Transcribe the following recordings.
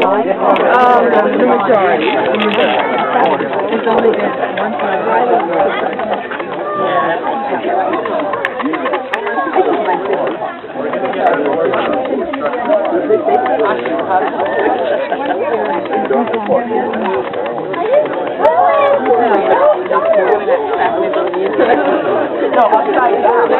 Um, the majority. There's only one Yeah, I'm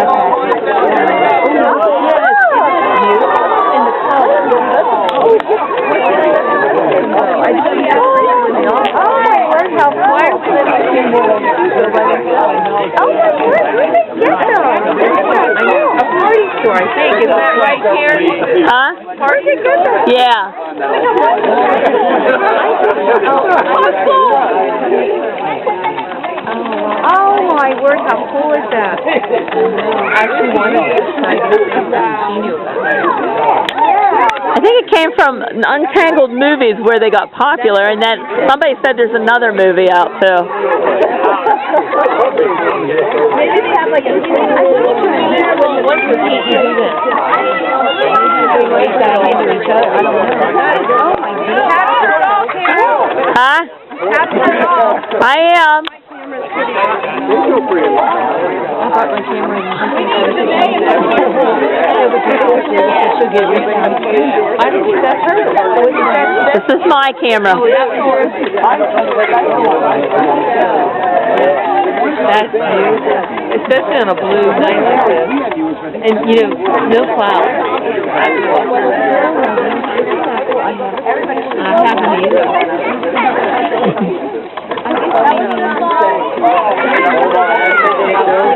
Oh, different. A party store, I think, is that right, Karen? Huh? Party store? Yeah. Oh, my word, how cool is that? Actually, one of I think it came from Untangled Movies where they got popular, and then somebody said there's another movie out too. Maybe they have like a. What's Oh, the Oh, my goodness. Huh? I am. I don't think that's her. This is my camera. That's beautiful. Especially on a blue night like this. And, you know, no clouds. I haven't either.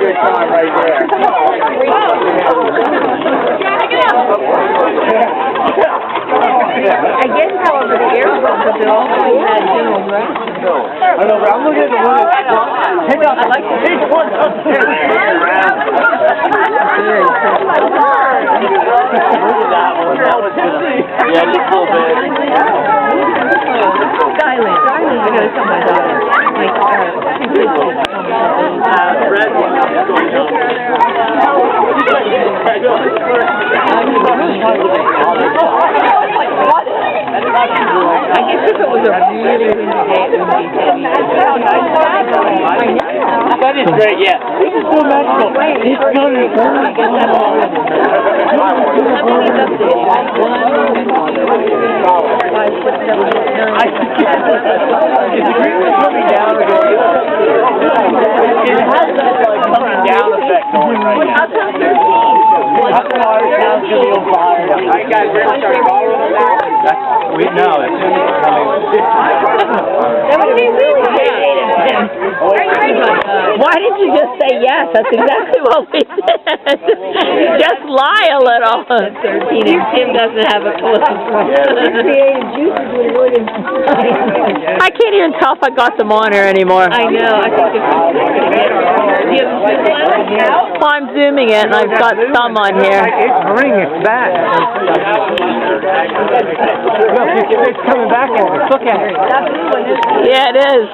Good time right there. I guess, however, the air pump is always had general restaurant. I know, but I'm looking at the one that's, take out, I like the big one upstairs. Look at that one, that was good. Yeah, just a little bit. Skyland. I gotta tell my daughter. Daughter. Uh. I guess if it was a really windy day, it would be heavy. That is great, yeah. This is so magical. It's gonna I guess that's all. I think it's up to one, five, six, seven, eight, I, nine. it's really coming down. It has that like coming down effect going right now. How come our town's gonna be on fire? Alright guys, we're gonna start following now. That's, we, no, it's Why did you just say yes? That's exactly what we did. just lie a little. Thirteen, and Tim doesn't have a clue. creative juices would have I can't even tell if I got them on her anymore. I know, I think it's Well, I'm zooming it, and I've got some on here. It's bringing us back. Look, it's, it's coming back at us. Look at it. Yeah, it is.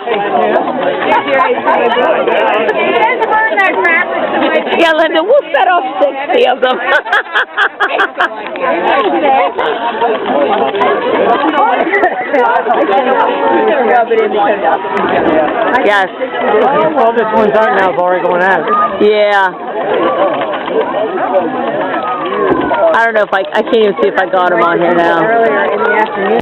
Yeah, Linda, we'll set off sixty of them. yes. All this one's out now, is already going out. Yeah. I don't know if I, I can't even see if I got them on here now. earlier in the afternoon.